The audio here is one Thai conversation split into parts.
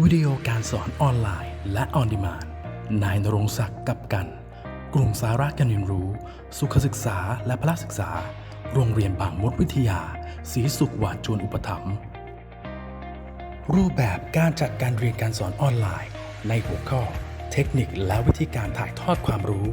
วิดีโอการสอนออนไลน์และออนดิมานนายนรงศักดิ์กับกัน กลุ่มสาระการเรียนรู้ สุขศึกษาและพละศึกษา โรงเรียนบางมดวิทยาศรีสุขวานจวนอุปถัมภ์รูปแบบการจัดการเรียนการสอนออนไลน์ ในหัวข้อ เทคนิคและวิธีการถ่ายทอดความรู้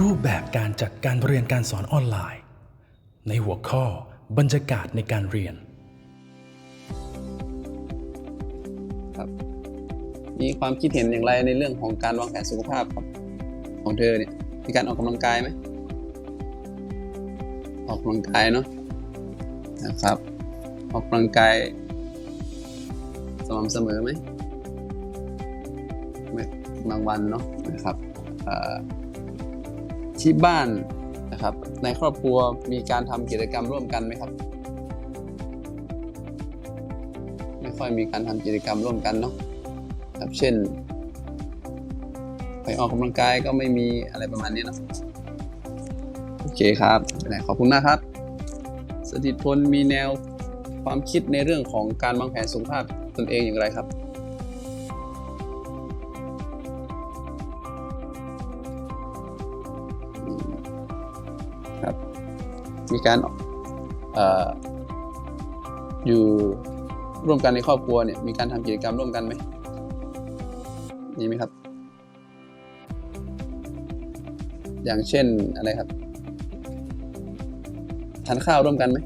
รูปแบบการจัดการเรียนการสอนออนไลน์ ในหัวข้อบรรยากาศในการเรียน ครับ มีความคิดเห็นอย่างไรในเรื่องของการวางแผนสุขภาพครับของเธอเนี่ยมีการออกกำลังกายไหมออกกำลังกายเนาะนะครับ ออกกำลังกายสม่ำเสมอไหมไม่บางวันเนาะนะครับเอ่อ ที่บ้านนะครับ ในครอบครัวมีการทำกิจกรรมร่วมกันไหมครับ ไม่ค่อยมีการทำกิจกรรมร่วมกันเนาะครับเช่น ไปออกกำลังกายก็ไม่มีอะไรประมาณนี้นะโอเคครับไขอบคุณมากครับ สถิตพลมีแนวความคิดในเรื่องของการวางแผนสุขภาพตนเองอย่างไรครับ ครับมีการออยู่ร่วมกันในครอบครัวเนี่ยมีการทำกิจกรรมร่วมกันไหมมีไหมครับ อย่างเช่นอะไรครับทานข้าวร่วมกันไหม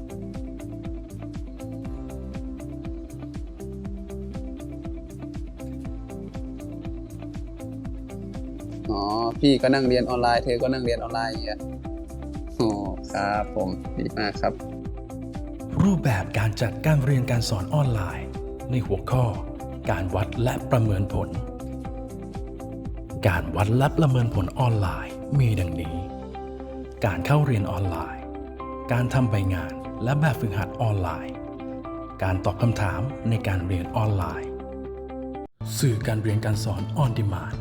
อ๋อพี่ก็นั่งเรียนออนไลน์เธอก็นั่งเรียนออนไลน์อย่างเงี้ย ครับผมดีมากครับ รูปแบบการจัดการเรียนการสอนออนไลน์ ในหัวข้อ การวัดและประเมินผล การวัดและประเมินผลออนไลน์มีดังนี้ การเข้าเรียนออนไลน์ การทำใบงานและแบบฝึกหัดออนไลน์ การตอบคำถามในการเรียนออนไลน์ สื่อการเรียนการสอนออนดิมาน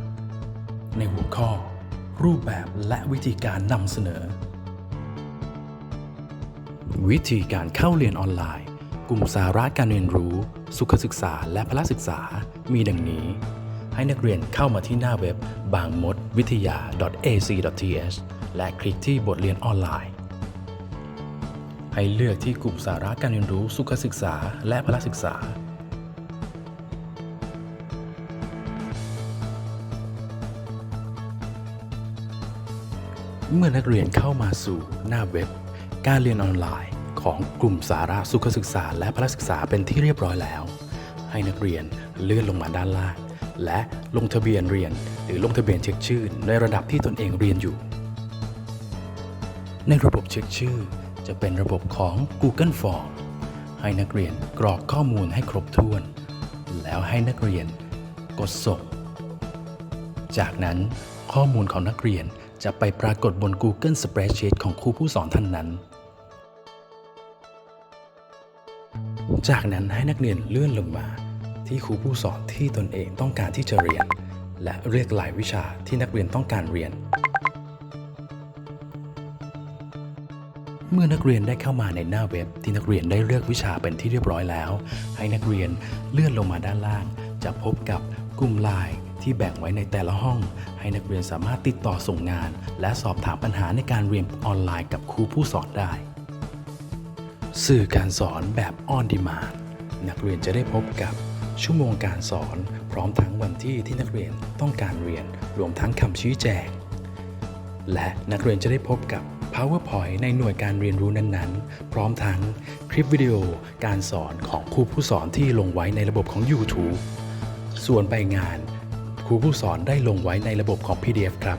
ในหัวข้อ รูปแบบและวิธีการนำเสนอ วิธีการเข้าเรียนออนไลน์ กลุ่มสาระการเรียนรู้ สุขศึกษาและพละศึกษา มีดังนี้ ให้นักเรียนเข้ามาที่หน้าเว็บบางมดวิทยา .ac.th และคลิกที่บทเรียนออนไลน์ ให้เลือกที่กลุ่มสาระการเรียนรู้ สุขศึกษา และพละศึกษาเมื่อนักเรียนเข้ามาสู่หน้าเว็บ การเรียนออนไลน์ของกลุ่มสาระสุขศึกษา และพละศึกษาเป็นที่เรียบร้อยแล้ว ให้นักเรียนเลื่อนลงมาด้านล่าง และลงทะเบียนเรียน หรือลงทะเบียนเช็คชื่อ ในระดับที่ตนเองเรียนอยู่ ในระบบเช็คชื่อ จะเป็นระบบของ Google Form ให้นักเรียนกรอกข้อมูลให้ครบถ้วน แล้วให้นักเรียนกดส่ง จากนั้นข้อมูลของนักเรียนจะไปปรากฏบน Google Spreadsheet ของครูผู้สอนท่านนั้น จากนั้นให้นักเรียนเลื่อนลงมา ที่ครูผู้สอนที่ตนเองต้องการที่จะเรียน และเรียกรายวิชาที่นักเรียนต้องการเรียน เมื่อนักเรียนได้เข้ามาในหน้าเว็บที่นักเรียนได้เลือกวิชาเป็นที่เรียบร้อยแล้ว ให้นักเรียนเลื่อนลงมาด้านล่าง จะพบกับกลุ่มไลน์ที่แบ่งไว้ในแต่ละห้อง ให้นักเรียนสามารถติดต่อส่งงาน และสอบถามปัญหาในการเรียนออนไลน์กับครูผู้สอนได้ สื่อการสอนแบบออนดีมานักเรียนจะได้พบกับชั่วโมงการสอนพร้อมทั้งวันที่ที่นักเรียนต้องการเรียนรวมทั้งคำชี้แจง และนักเรียนจะได้พบกับ PowerPoint ในหน่วยการเรียนรู้นั้นๆ พร้อมทั้งคลิปวิดีโอการสอนของครูผู้สอนที่ลงไว้ในระบบของ YouTube ส่วนใบงาน ครูผู้สอนได้ลงไว้ในระบบของ PDF ครับ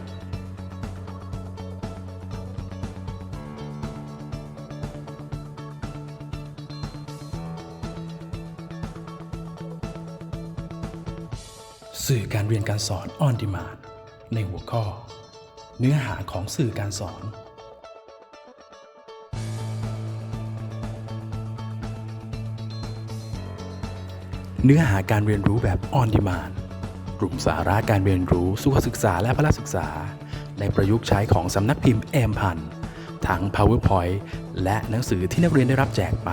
สื่อการเรียนการสอน On Demand ในหัวข้อ เนื้อหาของสื่อการสอน เนื้อหาการเรียนรู้แบบ On Demand กลุ่มสาระการเรียนรู้สุขศึกษาและพละศึกษา ในประยุกต์ใช้ของสำนักพิมพ์เอมพันทั้ง PowerPoint และหนังสือที่นักเรียนได้รับแจกไป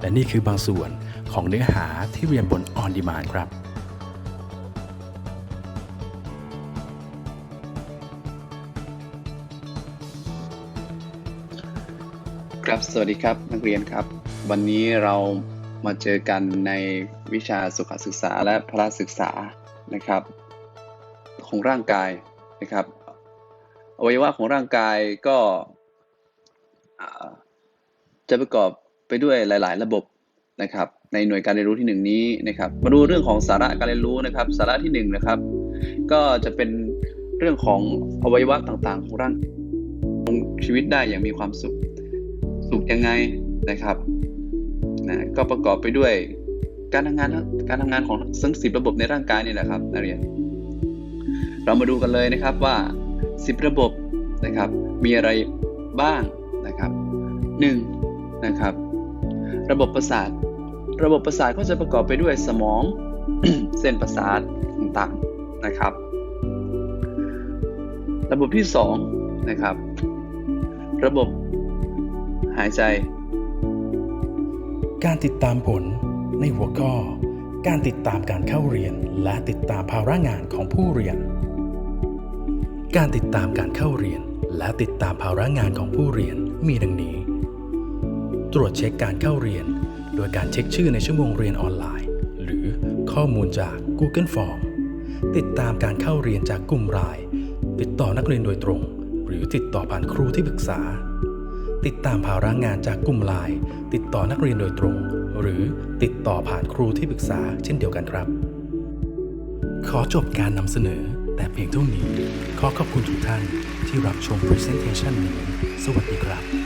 และนี่คือบางส่วนของเนื้อหาที่เรียนบน On Demand ครับ ครับ สวัสดีครับนักเรียนครับ วันนี้เรามาเจอกันในวิชาสุขศึกษาและพละศึกษานะครับ ของร่างกายนะครับอวัยวะของร่างกายก็จะประกอบไปด้วยหลาย ๆ ระบบนะครับ ในหน่วยการเรียนรู้ที่หนึ่งนี้นะครับ มาดูเรื่องของสาระการเรียนรู้นะครับ สาระที่หนึ่งนะครับ ก็จะเป็นเรื่องของอวัยวะต่าง ๆ ของร่างดำรงชีวิตได้อย่างมีความสุข สุขยังไงนะครับนะก็ประกอบไปด้วยการทำงานการทำงานของทั้งสิบระบบในร่างกายนี่แหละครับนักเรียน เรามาดูกันเลยนะครับว่า10ระบบนะครับ มีอะไรบ้างนะครับ1นะครับ ระบบประสาท ระบบประสาทก็จะประกอบไปด้วยสมองเส้นประสาทต่างๆนะครับ ระบบที่2นะครับ ระบบายใจ การติดตามผลในหัวข้อ การติดตามการเข้าเรียน และติดตามภาระงานของผู้เรียน การติดตามการเข้าเรียน และติดตามภาระงานของผู้เรียนมีดังนี้ ตรวจเช็คการเข้าเรียน โดยการเช็คชื่อในชั่วโมงเรียนออนไลน์ หรือข้อมูลจาก Google Form ติดตามการเข้าเรียนจากกลุ่มราย ติดต่อนักเรียนโดยตรง หรือติดต่อผ่านครูที่ปรึกษา ติดตามภาระงานจากกลุ่มไลน์ติดต่อนักเรียนโดยตรง หรือติดต่อผ่านครูที่ปรึกษาเช่นเดียวกันครับ ขอจบการนำเสนอ แต่เพียงเท่านี้ ขอขอบคุณทุกท่านที่รับชม Presentation นี้ สวัสดีครับ